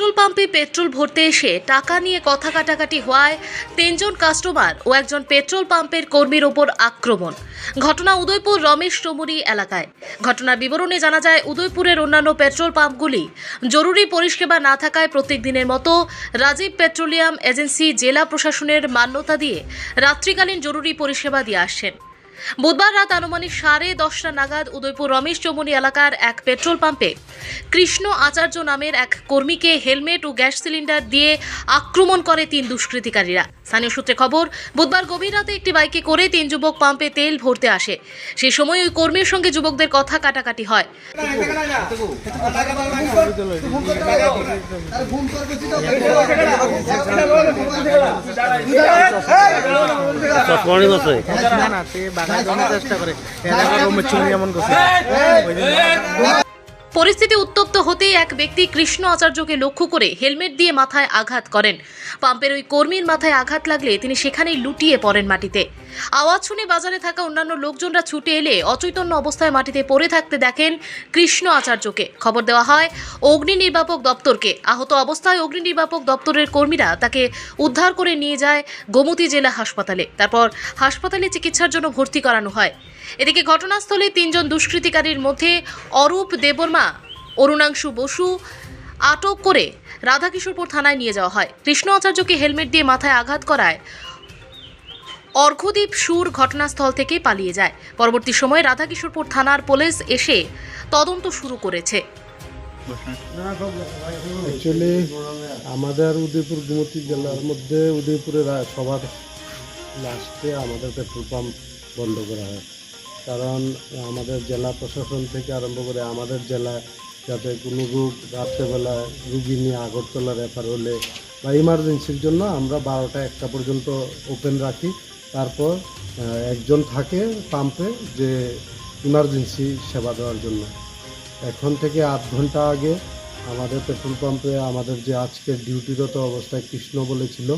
Petrol পাম্পে petrol ভরতে এসে টাকা নিয়ে কথা কাটাকাটি হওয়ায় তিনজন কাস্টমার ও একজন পেট্রোল পাম্পের কর্মীর ওপর আক্রমণ। ঘটনা উদয়পুর রমেশ চমুরি এলাকায়। ঘটনার বিবরণে জানা যায়, উদয়পুরের অন্যান্য পেট্রোল পাম্পগুলি জরুরি পরিষেবা না থাকায় প্রত্যেক দিনের মতো রাজীব পেট্রোলিয়াম এজেন্সি জেলা প্রশাসনের মান্যতা দিয়ে রাত্রিকালীন জরুরি পরিষেবা দিয়ে আসছেন। বুধবার রাত আনুমানিক সাড়ে দশটা নাগাদ উদয়পুর রমেশ চৌমনি এলাকার এক পেট্রোল পাম্পে কৃষ্ণ আচার্য নামের এক কর্মীকে হেলমেট ও গ্যাস সিলিন্ডার দিয়ে আক্রমণ করে তিন দুষ্কৃতিকারীরা। স্থানীয় সূত্রে খবর, বুধবার গভীর রাতে একটি বাইকে করে তিন যুবক পাম্পে তেল ভরতে আসে। সে সময় ওই কর্মীর সঙ্গে যুবকদের কথা কাটাকাটি হয়। পরিস্থিতি উত্তপ্ত হতেই এক ব্যক্তি কৃষ্ণ আচার্যকে লক্ষ্য করে হেলমেট দিয়ে মাথায় আঘাত করেন। পাম্পের ওই কর্মীর মাথায় আঘাত লাগলে তিনি সেখানেই লুটিয়ে পড়েন মাটিতে। আওয়াজ শুনে বাজারে থাকা অন্যান্য লোকজনরা ছুটে এলে অচৈতন্য অবস্থায় মাটিতে পড়ে থাকতে দেখেন কৃষ্ণ আচার্যকে। খবর দেওয়া হয়, অগ্নি নির্বাপক দপ্তরকে। আহত অবস্থায় অগ্নি নির্বাপক দপ্তরের কর্মীরা তাকে উদ্ধার করে নিয়ে যায় গোমতী জেলা হাসপাতালে। তারপর হাসপাতালে চিকিৎসার জন্য ভর্তি করানো হয়। এদিকে ঘটনাস্থলে তিনজন দুষ্কৃতিকারীর মধ্যে অরূপ দেবর্মা অরুণাংশু বসু আটক করে রাধাকিশোরপুর থানায় নিয়ে যাওয়া হয়। কৃষ্ণ আচার্যকে হেলমেট দিয়ে মাথায় আঘাত করায় অর্ঘদ্বীপ সুর ঘটনাস্থল থেকে পালিয়ে যায়। পরবর্তী সময়ে রাধাকিশোরপুর থানার পুলিশ এসে তদন্ত শুরু করেছে। আমাদের উদয়পুর গুমতি জেলার মধ্যে উদয়পুরের সবার লাস্টে আমাদের পেট্রোল পাম্প বন্ধ করা হয়। কারণ আমাদের জেলা প্রশাসন থেকে আরম্ভ করে আমাদের জেলায় যাতে কোনো রোগ রাত্রেবেলা রুগী নিয়ে আগরতলা রেফার হলে বা ইমার্জেন্সির জন্য আমরা বারোটা একটা পর্যন্ত ওপেন রাখি। তারপর একজন থাকে পাম্পে যে ইমার্জেন্সি সেবা দেওয়ার জন্য। এখন থেকে আধ ঘণ্টা আগে আমাদের পেট্রোল পাম্পে আমাদের যে আজকের ডিউটিরত অবস্থায় কৃষ্ণ বলেছিল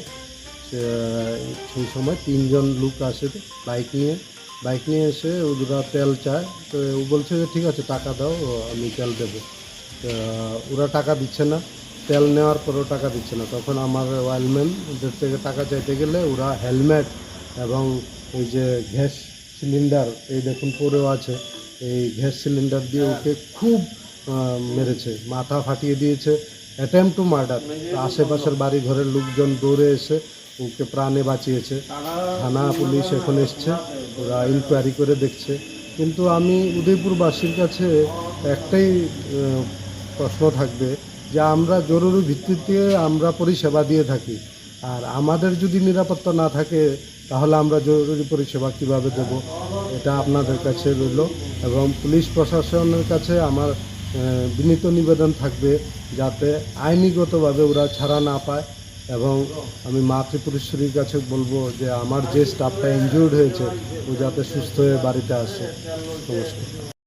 সেই সময় তিনজন লোক আসে বাইক নিয়ে। বাইক নিয়ে এসে ওরা তেল চায়। তো ও বলছে যে, ঠিক আছে, টাকা দাও আমি তেল দেবো। ওরা টাকা দিচ্ছে না। তেল নেওয়ার পরেও টাকা দিচ্ছে না। তখন আমার ওয়াইলম্যান ওদের থেকে টাকা চাইতে গেলে ওরা হেলমেট এবং এই যে গ্যাস সিলিন্ডার, এই দেখুন পরেও আছে, এই গ্যাস সিলিন্ডার দিয়ে ওকে খুব মেরেছে, মাথা ফাটিয়ে দিয়েছে অ্যাটেম্প টু মার্ডার আশেপাশের বাড়ি ঘরের লোকজন দৌড়ে এসে ওকে প্রাণে বাঁচিয়েছে। থানা পুলিশ এখন এসছে, ওরা ইনকোয়ারি করে দেখছে। কিন্তু আমি উদয়পুরবাসীর কাছে একটাই প্রশ্ন থাকবে যে আমরা জরুরি ভিত্তিতে আমরা পরিষেবা দিয়ে থাকি। আর আমাদের যদি নিরাপত্তা না থাকে তাহলে আমরা জরুরি পরিষেবা কীভাবে দেব? এটা আপনাদের কাছে রইল এবং পুলিশ প্রশাসনের কাছে আমার বিনীত নিবেদন থাকবে যাতে আইনিগতভাবে ওরা ছাড়া না পায় এবং আমি মা কাছে বলব যে আমার যে স্টাফটা ইনজিউর্ড হয়েছে, ও যাতে সুস্থ হয়ে বাড়িতে আসে। নমস্কার।